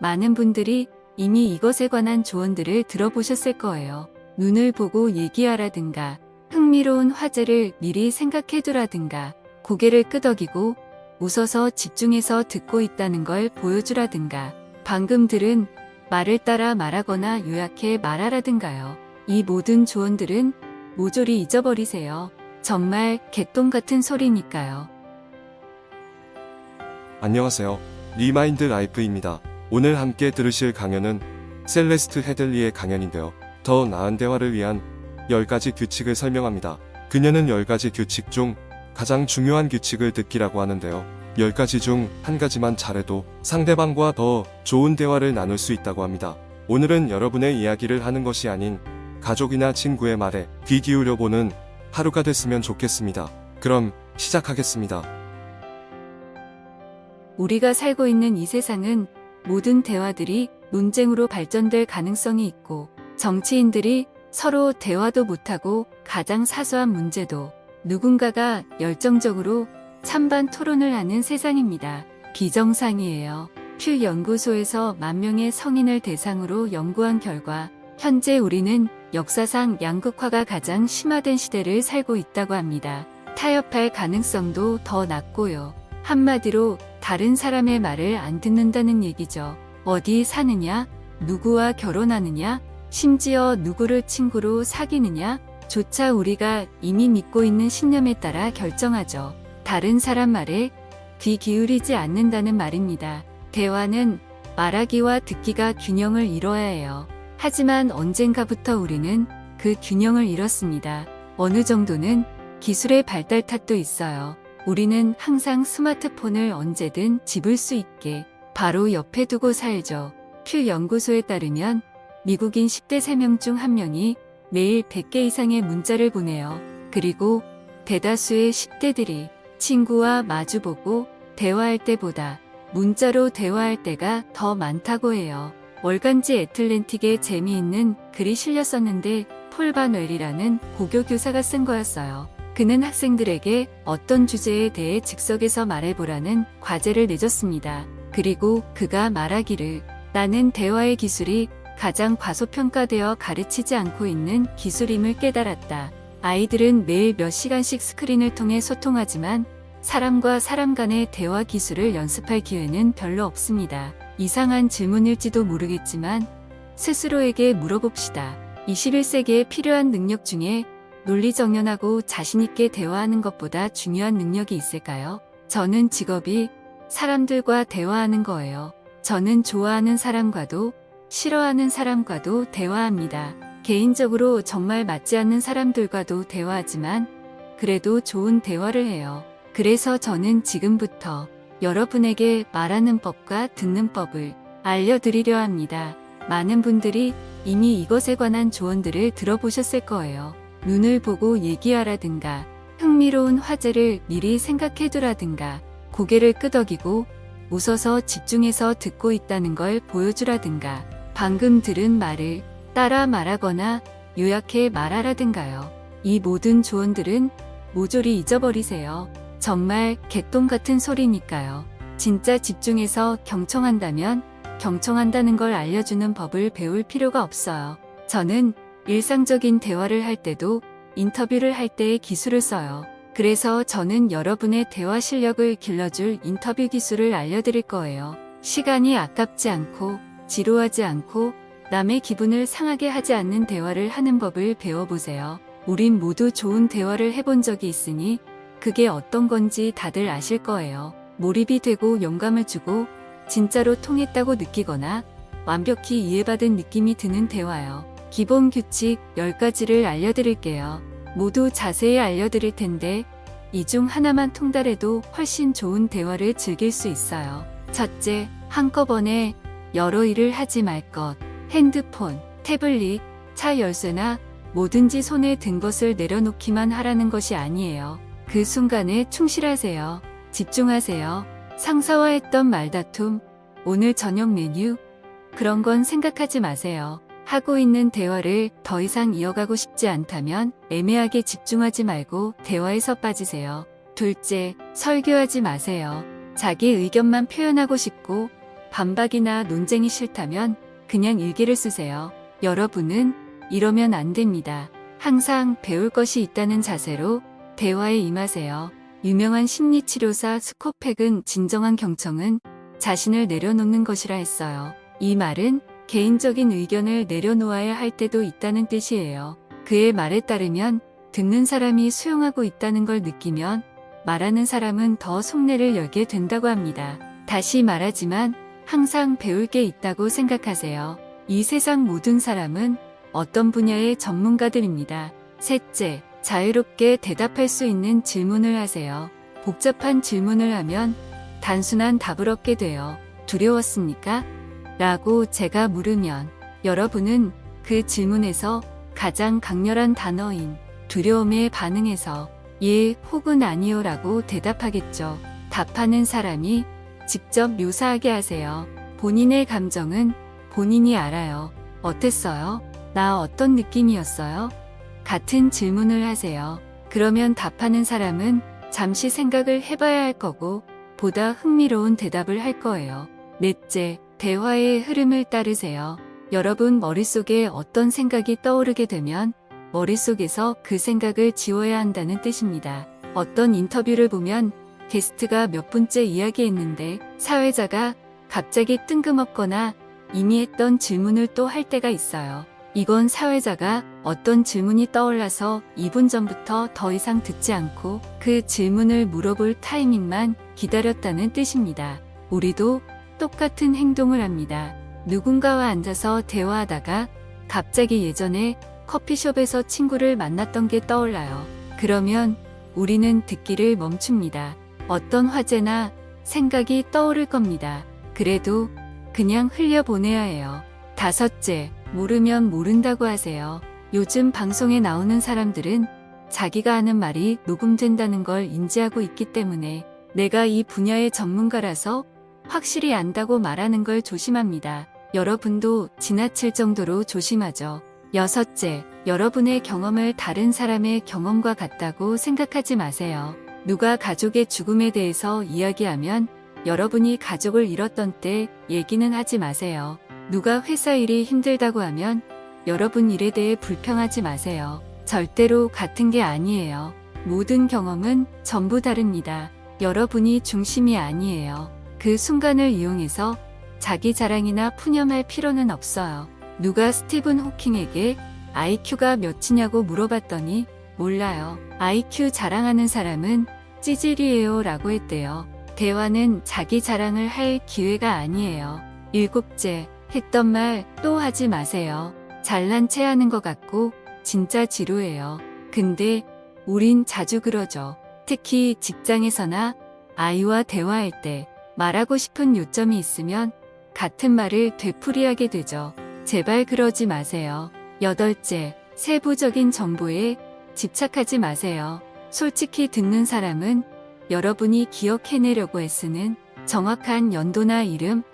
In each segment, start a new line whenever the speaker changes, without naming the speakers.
많은 분들이 이미 이것에 관한 조언들을 들어보셨을 거예요. 눈을 보고 얘기하라든가, 흥미로운 화제를 미리 생각해두라든가, 고개를 끄덕이고 웃어서 집중해서 듣고 있다는 걸 보여주라든가, 방금 들은 말을 따라 말하거나 요약해 말하라든가요. 이 모든 조언들은 모조리 잊어버리세요. 정말 개똥 같은 소리니까요.
안녕하세요. 리마인드 라이프입니다. 오늘 함께 들으실 강연은 셀레스트 헤들리의 강연인데요. 더 나은 대화를 위한 10가지 규칙을 설명합니다. 그녀는 10가지 규칙 중 가장 중요한 규칙을 듣기라고 하는데요. 10가지 중 한 가지만 잘해도 상대방과 더 좋은 대화를 나눌 수 있다고 합니다. 오늘은 여러분의 이야기를 하는 것이 아닌 가족이나 친구의 말에 귀 기울여 보는 하루가 됐으면 좋겠습니다. 그럼 시작하겠습니다.
우리가 살고 있는 이 세상은 모든 대화들이 논쟁으로 발전될 가능성이 있고 정치인들이 서로 대화도 못하고 가장 사소한 문제도 누군가가 열정적으로 찬반 토론을 하는 세상입니다. 비정상이에요. 퓨 연구소에서 만 명의 성인을 대상으로 연구한 결과 현재 우리는 역사상 양극화가 가장 심화된 시대를 살고 있다고 합니다. 타협할 가능성도 더 낮고요. 한마디로 다른 사람의 말을 안 듣는다는 얘기죠. 어디 사느냐, 누구와 결혼하느냐, 심지어 누구를 친구로 사귀느냐, 조차 우리가 이미 믿고 있는 신념에 따라 결정하죠. 다른 사람 말에 귀 기울이지 않는다는 말입니다. 대화는 말하기와 듣기가 균형을 이뤄야 해요. 하지만 언젠가부터 우리는 그 균형을 잃었습니다. 어느 정도는 기술의 발달 탓도 있어요. 우리는 항상 스마트폰을 언제든 집을 수 있게 바로 옆에 두고 살죠. 퓨 연구소에 따르면 미국인 10대 3명 중 1명이 매일 100개 이상의 문자를 보내요. 그리고 대다수의 10대들이 친구와 마주보고 대화할 때보다 문자로 대화할 때가 더 많다고 해요. 월간지 애틀랜틱에 재미있는 글이 실렸었는데 폴 바웰이라는 고교 교사가 쓴 거였어요. 그는 학생들에게 어떤 주제에 대해 즉석에서 말해보라는 과제를 내줬습니다. 그리고 그가 말하기를 나는 대화의 기술이 가장 과소평가되어 가르치지 않고 있는 기술임을 깨달았다. 아이들은 매일 몇 시간씩 스크린을 통해 소통하지만 사람과 사람 간의 대화 기술을 연습할 기회는 별로 없습니다. 이상한 질문일지도 모르겠지만 스스로에게 물어봅시다. 21세기에 필요한 능력 중에 논리정연하고 자신있게 대화하는 것보다 중요한 능력이 있을까요? 저는 직업이 사람들과 대화하는 거예요. 저는 좋아하는 사람과도 싫어하는 사람과도 대화합니다. 개인적으로 정말 맞지 않는 사람들과도 대화하지만 그래도 좋은 대화를 해요. 그래서 저는 지금부터 여러분에게 말하는 법과 듣는 법을 알려드리려 합니다. 많은 분들이 이미 이것에 관한 조언들을 들어보셨을 거예요. 눈을 보고 얘기하라든가, 흥미로운 화제를 미리 생각해두라든가, 고개를 끄덕이고 웃어서 집중해서 듣고 있다는 걸 보여주라든가, 방금 들은 말을 따라 말하거나 요약해 말하라든가요. 이 모든 조언들은 모조리 잊어버리세요. 정말 개똥 같은 소리니까요. 진짜 집중해서 경청한다면 경청한다는 걸 알려주는 법을 배울 필요가 없어요. 저는 일상적인 대화를 할 때도 인터뷰를 할 때의 기술을 써요. 그래서 저는 여러분의 대화 실력을 길러줄 인터뷰 기술을 알려드릴 거예요. 시간이 아깝지 않고 지루하지 않고 남의 기분을 상하게 하지 않는 대화를 하는 법을 배워보세요. 우린 모두 좋은 대화를 해본 적이 있으니 그게 어떤 건지 다들 아실 거예요. 몰입이 되고 영감을 주고 진짜로 통했다고 느끼거나 완벽히 이해받은 느낌이 드는 대화요. 기본 규칙 10가지를 알려드릴게요. 모두 자세히 알려드릴 텐데 이 중 하나만 통달해도 훨씬 좋은 대화를 즐길 수 있어요. 첫째, 한꺼번에 여러 일을 하지 말 것. 핸드폰, 태블릿, 차 열쇠나 뭐든지 손에 든 것을 내려놓기만 하라는 것이 아니에요. 그 순간에 충실하세요. 집중하세요. 상사와 했던 말다툼, 오늘 저녁 메뉴, 그런 건 생각하지 마세요. 하고 있는 대화를 더 이상 이어가고 싶지 않다면 애매하게 집중하지 말고 대화에서 빠지세요. 둘째, 설교하지 마세요. 자기 의견만 표현하고 싶고 반박이나 논쟁이 싫다면 그냥 일기를 쓰세요. 여러분은 이러면 안 됩니다. 항상 배울 것이 있다는 자세로 대화에 임하세요. 유명한 심리치료사 스코펙은 진정한 경청은 자신을 내려놓는 것이라 했어요. 이 말은 개인적인 의견을 내려놓아야 할 때도 있다는 뜻이에요. 그의 말에 따르면 듣는 사람이 수용하고 있다는 걸 느끼면 말하는 사람은 더 속내를 열게 된다고 합니다. 다시 말하지만 항상 배울 게 있다고 생각하세요. 이 세상 모든 사람은 어떤 분야의 전문가들입니다. 셋째, 자유롭게 대답할 수 있는 질문을 하세요. 복잡한 질문을 하면 단순한 답을 얻게 돼요. 두려웠습니까? 라고 제가 물으면 여러분은 그 질문에서 가장 강렬한 단어인 두려움에 반응해서 예 혹은 아니요 라고 대답하겠죠. 답하는 사람이 직접 묘사하게 하세요. 본인의 감정은 본인이 알아요. 어땠어요? 나 어떤 느낌이었어요? 같은 질문을 하세요. 그러면 답하는 사람은 잠시 생각을 해봐야 할 거고 보다 흥미로운 대답을 할 거예요. 넷째, 대화의 흐름을 따르세요. 여러분 머릿속에 어떤 생각이 떠오르게 되면 머릿속에서 그 생각을 지워야 한다는 뜻입니다. 어떤 인터뷰를 보면 게스트가 몇 분째 이야기했는데 사회자가 갑자기 뜬금없거나 이미 했던 질문을 또 할 때가 있어요. 이건 사회자가 어떤 질문이 떠올라서 2분 전부터 더 이상 듣지 않고 그 질문을 물어볼 타이밍만 기다렸다는 뜻입니다. 우리도 똑같은 행동을 합니다. 누군가와 앉아서 대화하다가 갑자기 예전에 커피숍에서 친구를 만났던 게 떠올라요. 그러면 우리는 듣기를 멈춥니다. 어떤 화제나 생각이 떠오를 겁니다. 그래도 그냥 흘려보내야 해요. 다섯째, 모르면 모른다고 하세요. 요즘 방송에 나오는 사람들은 자기가 하는 말이 녹음된다는 걸 인지하고 있기 때문에 내가 이 분야의 전문가라서 확실히 안다고 말하는 걸 조심합니다. 여러분도 지나칠 정도로 조심하죠. 여섯째, 여러분의 경험을 다른 사람의 경험과 같다고 생각하지 마세요. 누가 가족의 죽음에 대해서 이야기하면 여러분이 가족을 잃었던 때 얘기는 하지 마세요. 누가 회사 일이 힘들다고 하면 여러분 일에 대해 불평하지 마세요. 절대로 같은 게 아니에요. 모든 경험은 전부 다릅니다. 여러분이 중심이 아니에요. 그 순간을 이용해서 자기 자랑이나 푸념할 필요는 없어요. 누가 스티븐 호킹에게 IQ가 몇이냐고 물어봤더니 몰라요. IQ 자랑하는 사람은 찌질이에요 라고 했대요. 대화는 자기 자랑을 할 기회가 아니에요. 일곱째, 했던 말 또 하지 마세요. 잘난 체 하는 것 같고 진짜 지루해요. 근데 우린 자주 그러죠. 특히 직장에서나 아이와 대화할 때 말하고 싶은 요점이 있으면 같은 말을 되풀이하게 되죠. 제발 그러지 마세요. 여덟째, 세부적인 정보에 집착하지 마세요. 솔직히 듣는 사람은 여러분이 기억해내려고 애쓰는 정확한 연도나 이름,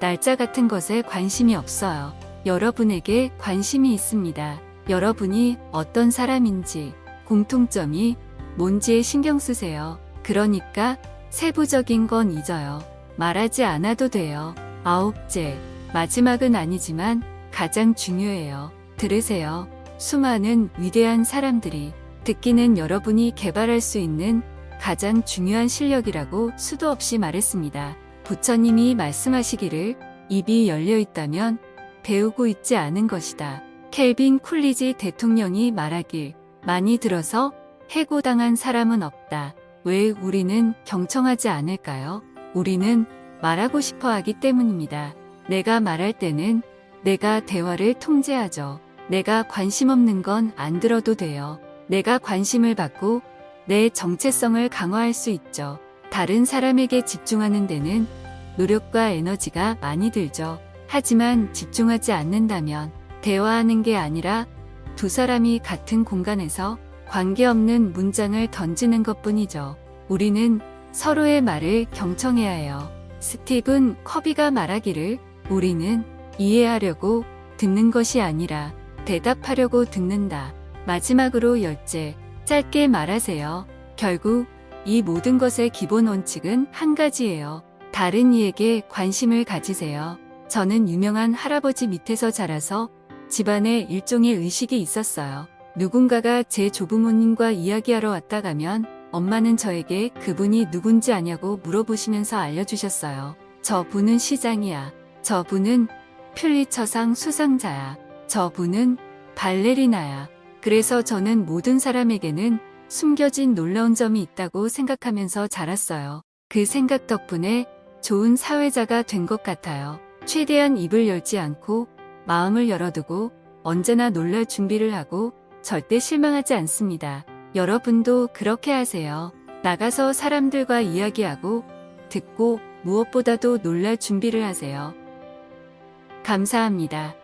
날짜 같은 것에 관심이 없어요. 여러분에게 관심이 있습니다. 여러분이 어떤 사람인지, 공통점이 뭔지에 신경 쓰세요. 그러니까 세부적인 건 잊어요. 말하지 않아도 돼요. 아홉째, 마지막은 아니지만 가장 중요해요. 들으세요. 수많은 위대한 사람들이 듣기는 여러분이 개발할 수 있는 가장 중요한 실력이라고 수도 없이 말했습니다. 부처님이 말씀하시기를 입이 열려 있다면 배우고 있지 않은 것이다. 켈빈 쿨리지 대통령이 말하길 많이 들어서 해고당한 사람은 없다. 왜 우리는 경청하지 않을까요? 우리는 말하고 싶어 하기 때문입니다. 내가 말할 때는 내가 대화를 통제하죠. 내가 관심 없는 건 안 들어도 돼요. 내가 관심을 받고 내 정체성을 강화할 수 있죠. 다른 사람에게 집중하는 데는 노력과 에너지가 많이 들죠. 하지만 집중하지 않는다면 대화하는 게 아니라 두 사람이 같은 공간에서 관계없는 문장을 던지는 것 뿐이죠. 우리는 서로의 말을 경청해야 해요. 스티븐 커비가 말하기를 우리는 이해하려고 듣는 것이 아니라 대답하려고 듣는다. 마지막으로 열째, 짧게 말하세요. 결국 이 모든 것의 기본 원칙은 한 가지예요. 다른 이에게 관심을 가지세요. 저는 유명한 할아버지 밑에서 자라서 집안에 일종의 의식이 있었어요. 누군가가 제 조부모님과 이야기하러 왔다 가면 엄마는 저에게 그분이 누군지 아냐고 물어보시면서 알려주셨어요. 저 분은 시장이야. 저 분은 퓰리처상 수상자야. 저 분은 발레리나야. 그래서 저는 모든 사람에게는 숨겨진 놀라운 점이 있다고 생각하면서 자랐어요. 그 생각 덕분에 좋은 사회자가 된 것 같아요. 최대한 입을 열지 않고 마음을 열어두고 언제나 놀랄 준비를 하고 절대 실망하지 않습니다. 여러분도 그렇게 하세요. 나가서 사람들과 이야기하고 듣고 무엇보다도 놀랄 준비를 하세요. 감사합니다.